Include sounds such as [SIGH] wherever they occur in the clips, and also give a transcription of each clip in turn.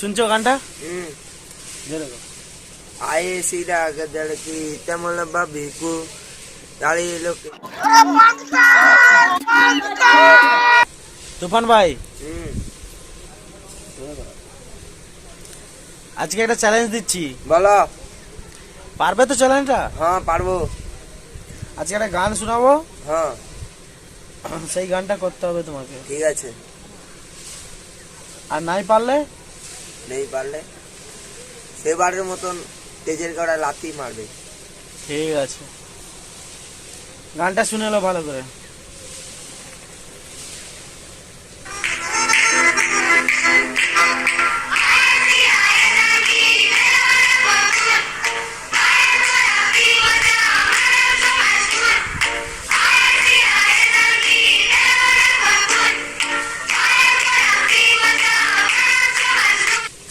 শুনছো গানটা আয়ে সিধা গদলকি তেমল বাবিকু তালি লোক তুফান ভাই আজকে একটা চ্যালেঞ্জ দিচ্ছি বলো পারবে তো চ্যালেঞ্জটা হ্যাঁ পারব আজকে একটা গান শোনাবো হ্যাঁ সেই গানটা করতে হবে তোমাকে ঠিক আছে আর নাই পারলে নেই পারলে, সেবারের মতন তেজের গড়া লাথি মারবে। ঠিক আছে। গানটা শুনে এলো ভালো করে।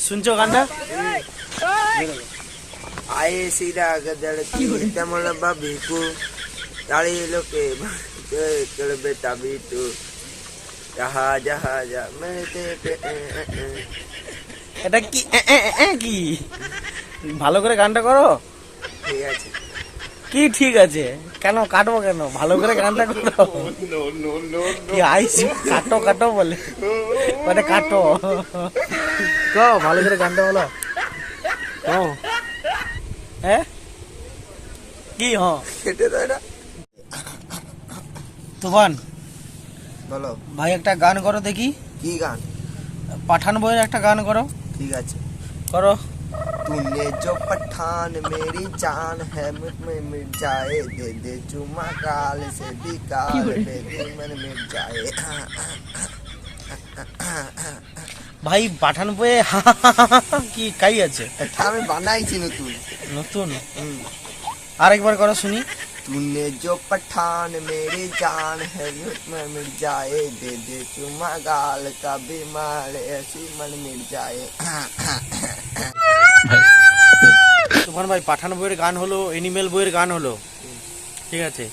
শুনছো গানটা? আয়ে সিরা গদড় কি তেমন বাবিকু তাড়ি লোকে চলবে তাবি তু। যাহা যাহা যা মেতে এটা কি কি? ভালো করে গানটা করো। ঠিক আছে। কি ঠিক আছে? কেন কাটবো কেন? ভালো করে গানটা করো। কি আইস? কাটো কাটো বলে। মানে কাটো। কো ভালো করে গানটা বলো কো হ্যাঁ কি হ কেটে দাও এটা তুফান বলো ভাই একটা গান করো দেখি কি গান পাঠান বইয়ের একটা গান করো ঠিক আছে করো तूने जो पठान मेरी जान है मुझ में मिट जाए दे दे चुमा काल से भी काल दे दे मन मिट जाए ভাই পাঠান বইয়ে কি কাই আছে এটা আমি বানাইছি নতুন নতুন হুম। আরেকবার করো শুনি तूने जो पठान मेरी जान है मुझ में मिट जाए दे दे चुमा गाल का भी माल ऐसी मन मिट जाए তুফান ভাই পাঠান বইয়ের গান হলো এনিমেল বইয়ের গান হলো ঠিক আছে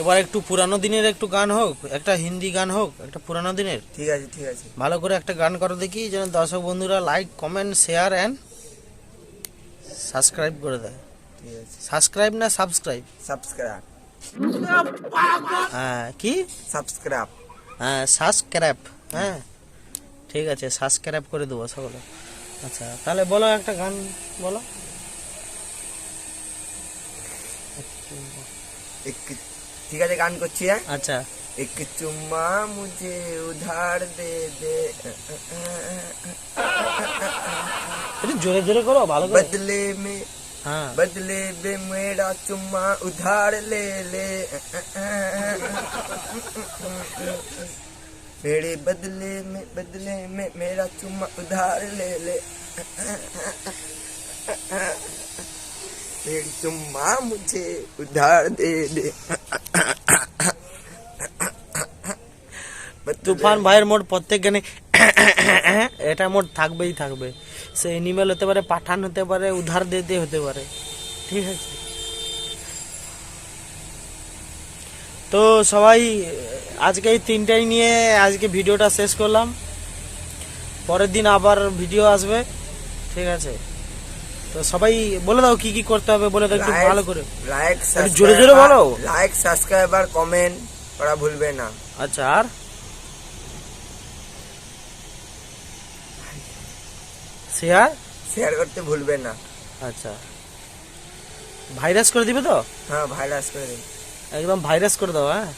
এবার একটু পুরানো দিনের একটু গান হোক একটা হিন্দি গান হোক একটা পুরানো দিনের। ঠিক আছে ঠিক আছে। ভালো করে একটা গান করো দেখি যেন দর্শক বন্ধুরা like comment share and subscribe করে দেয়। ঠিক আছে। সাবস্ক্রাইব না সাবস্ক্রাইব সাবস্ক্রাইব হ্যাঁ কি? সাবস্ক্রাইব হ্যাঁ সাবস্ক্রাইব হ্যাঁ ঠিক আছে সাবস্ক্রাইব করে দেবো সকলে। আচ্ছা তাহলে বলো একটা গান বলো। एक ठीक है गान করছি হ্যাঁ আচ্ছা एक चुम्मा मुझे उधार दे दे একটু জোরে জোরে করো ভালো করে बदले में হ্যাঁ बदले में मेरा चुम्मा उधार ले ले मेरे बदले में बदले में मेरा चुम्मा उधार ले ले मेरी चुम्मा मुझे उधार दे दे তুফান ভাইয়ের মোট প্রত্যেক গানে [COUGHS] এটা মোট থাকবেই থাকবে সে এনিমেল হতে পারে পাঠান হতে পারে উধার দিতে হতে পারে ঠিক আছে তো সবাই আজকে এই তিনটাই নিয়ে আজকে ভিডিওটা শেষ করলাম পরের দিন আবার ভিডিও আসবে ঠিক আছে তো সবাই বলে দাও কি কি করতে হবে বলে দাও একটু ভালো করে। লাইক জোরে জোরে বলো। লাইক সাবস্ক্রাইব আর কমেন্ট করা ভুলবে না। আচ্ছা আর? শেয়ার? শেয়ার করতে ভুলবে না। আচ্ছা। ভাইরাস করে দিবে তো? হ্যাঁ ভাইরাস করে দিবে। একদম ভাইরাস করে দাও হ্যাঁ?